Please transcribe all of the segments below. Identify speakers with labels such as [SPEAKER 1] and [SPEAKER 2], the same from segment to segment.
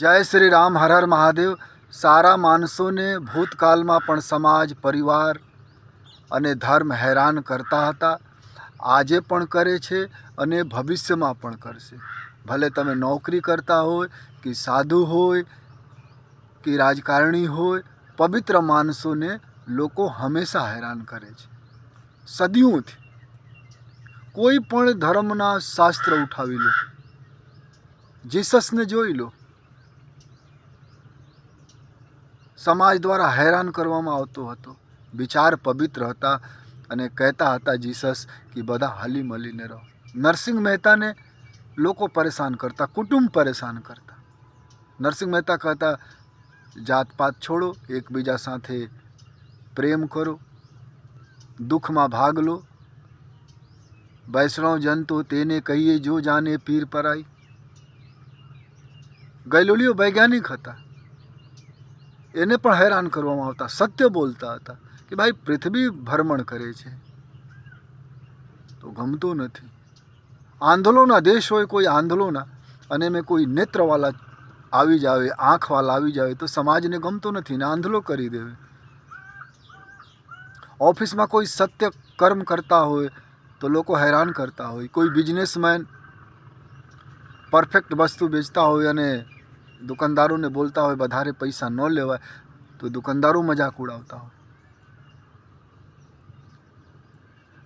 [SPEAKER 1] જય શ્રી રામ, હર હર મહાદેવ. સારા માણસોને ભૂતકાળમાં પણ સમાજ, પરિવાર અને ધર્મ હેરાન કરતા હતા. આજે પણ કરે છે અને ભવિષ્યમાં પણ કરશે. ભલે તમે નોકરી કરતા હોય, કે સાધુ હોય, કે રાજકારણી હોય, પવિત્ર માણસોને લોકો હંમેશા હેરાન કરે છે. સદીઓથી કોઈ પણ ધર્મના શાસ્ત્ર ઉઠાવી લો, જીસસને જોઈ લો સમાજ દ્વારા હેરાન કરવામાં આવતો હતો. વિચાર પવિત્ર હતા અને કહેતા હતા જીસસ કે બધા હલી મળીને રહો. નરસિંહ મહેતાને લોકો પરેશાન કરતા, કુટુંબ પરેશાન કરતા. નરસિંહ મહેતા કહેતા, જાતપાત છોડો, એકબીજા સાથે પ્રેમ કરો, દુઃખમાં ભાગ લો. વૈષ્ણવ જંતુ તેને કહીએ, જો જાને પીર પરાઈ. ગૈલોલીઓ વૈજ્ઞાનિક હતા. એને પણ હેરાન કરવામાં આવતા, સત્ય બોલતા હતા કે ભાઈ પૃથ્વી ભ્રમણ કરે છે. તો ગમતું નથી. આંધળોના દેશ હોય, કોઈ આંધળોના, અને મેં કોઈ નેત્રવાલા આવી જાવે, આંખવાલા આવી જાવે, તો સમાજને ગમતો નથી ને આંધળો કરી દેવે. ઓફિસમાં કોઈ સત્ય કર્મ કરતા હોય, તો લોકો હેરાન કરતા હોય. કોઈ બિઝનેસમેન પરફેક્ટ વસ્તુ વેચતા હોય અને દુકાનદારોને બોલતા હોય વધારે પૈસા ન લેવાય તો દુકાનદારો મજાક ઉડાવતા હોય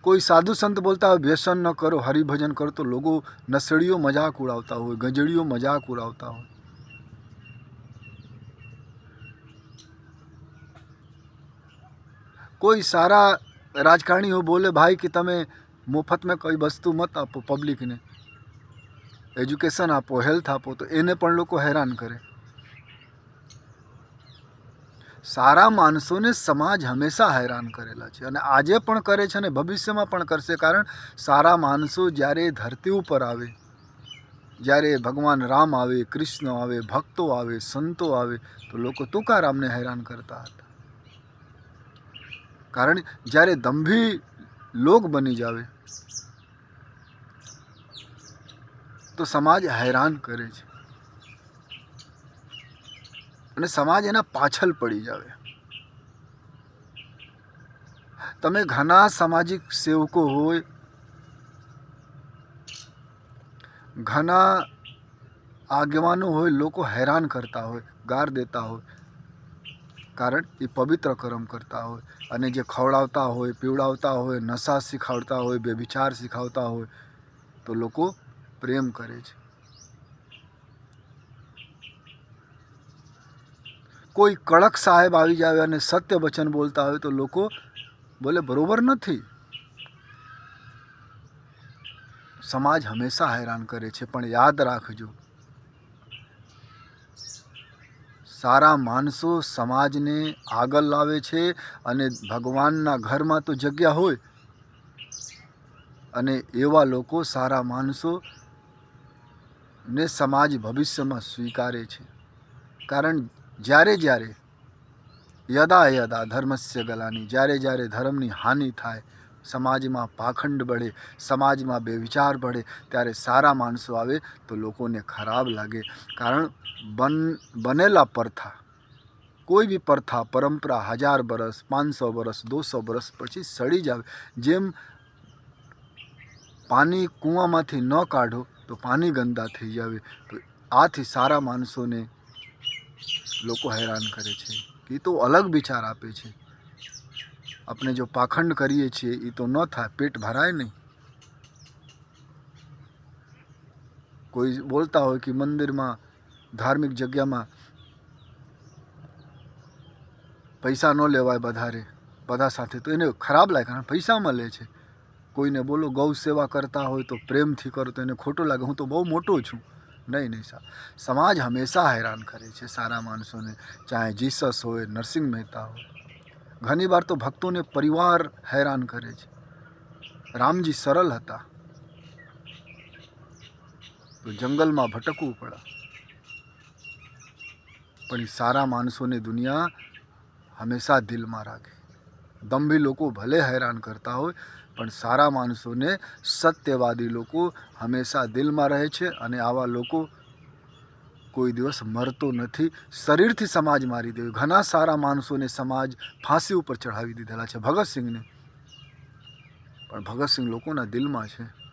[SPEAKER 1] કોઈ સાધુ સંત બોલતા હોય વ્યસન ન કરો હરિભજન કરો તો લોકો નસડીઓ મજાક ઉડાવતા હોય ગજડીઓ મજાક ઉડાવતા હોય કોઈ સારા રાજકારણીઓ બોલે ભાઈ કે તમે મફતમાં કોઈ વસ્તુ મત આપો પબ્લિકને એજ્યુકેશન આપો, હેલ્થ આપો, તો એને પણ લોકો હેરાન કરે. સારા માણસોને સમાજ હંમેશા હેરાન કરેલા છે અને આજે પણ કરે છે અને ભવિષ્યમાં પણ કરશે કારણ સારા માણસો જ્યારે ધરતી ઉપર આવે, જ્યારે ભગવાન રામ આવે, કૃષ્ણ આવે, ભક્તો આવે, સંતો આવે, તો લોકો તુકારામને હેરાન કરતા હતા. કારણ જ્યારે દંભી લોક બની જાવે તો સમાજ હેરાન કરે છે. અને સમાજ એના પાછળ પડી જાવે. તમે ઘણા સામાજિક સેવકો હોય, ઘણા આગેવાનો હોય, લોકો હેરાન કરતા હોય, ગાર દેતા હોય. કારણ એ પવિત્ર કર્મ કરતા હોય. અને જે ખવડાવતા હોય, પીવડાવતા હોય, નશા શીખવાડતા હોય બેબિચાર શીખવતા હોય, તો લોકો પ્રેમ કરે છે. કોઈ કડક સાહેબ આવી જાય અને સત્ય વચન બોલતા હોય તો લોકો બોલે, બરોબર નથી. સમાજ હંમેશા હેરાન કરે છે, પણ યાદ રાખજો. સારા માણસો સમાજને આગળ લાવે છે અને ભગવાનના ઘરમાં તો જગ્યા હોય. અને એવા લોકો સારા માણસો ને સમાજ ભવિષ્યમાં સ્વીકારે છે. કારણ જ્યારે જ્યારે યદા યદા ધર્મસ્ય ગલાની, જ્યારે જ્યારે ધર્મની હાનિ થાય, સમાજમાં પાખંડ બળે, સમાજમાં બેવિચાર બળે ત્યારે સારા માણસો આવે તો લોકોને ખરાબ લાગે. કારણ બન, બનેલા પ્રથા, કોઈ બી પ્રથા, પરંપરા હજાર વર્ષ પાંચસો વર્ષ દોસો વર્ષ પછી સડી જાવે જેમ પાણી કૂવામાંથી ન કાઢો તો પાણી ગંદા થઈ જાવે. તો આથી સારા માણસોને લોકો હેરાન કરે છે. એ તો અલગ વિચાર આપે છે. આપણે જો પાખંડ કરીએ છીએ એ તો ન થાય, પેટ ભરાય નહીં. કોઈ બોલતા હોય કે મંદિરમાં, ધાર્મિક જગ્યામાં પૈસા ન લેવાય વધારે બધા સાથે, તો એને ખરાબ લાગે, કારણ પૈસા મળે છે. કોઈને બોલો ગૌ સેવા કરતા હોય તો પ્રેમથી કરો, તો એને ખોટું લાગે. હું તો બહુ મોટો છું. નહીં નહીં સા સમાજ હંમેશા હેરાન કરે છે સારા માણસોને. ચાહે જીસસ હોય, નરસિંહ મહેતા હોય. ઘણી વાર તો ભક્તોને પરિવાર હેરાન કરે છે. રામજી સરળ હતા. તો જંગલમાં ભટકવું પડે. પણ સારા માણસોને દુનિયા હંમેશા દિલમાં રાખે. દંભી લોકો ભલે હેરાન કરતા હોય, પણ સારા માણસોને સત્યવાદી લોકો હંમેશા દિલમાં રહે છે અને આવા લોકો કોઈ દિવસ મરતો નથી. શરીરથી સમાજ મારી દેવ. ઘણા સારા માણસોને સમાજ ફાંસી ઉપર ચઢાવી દીધેલા છે. ભગતસિંહને. પણ ભગતસિંહ લોકોના દિલમાં છે.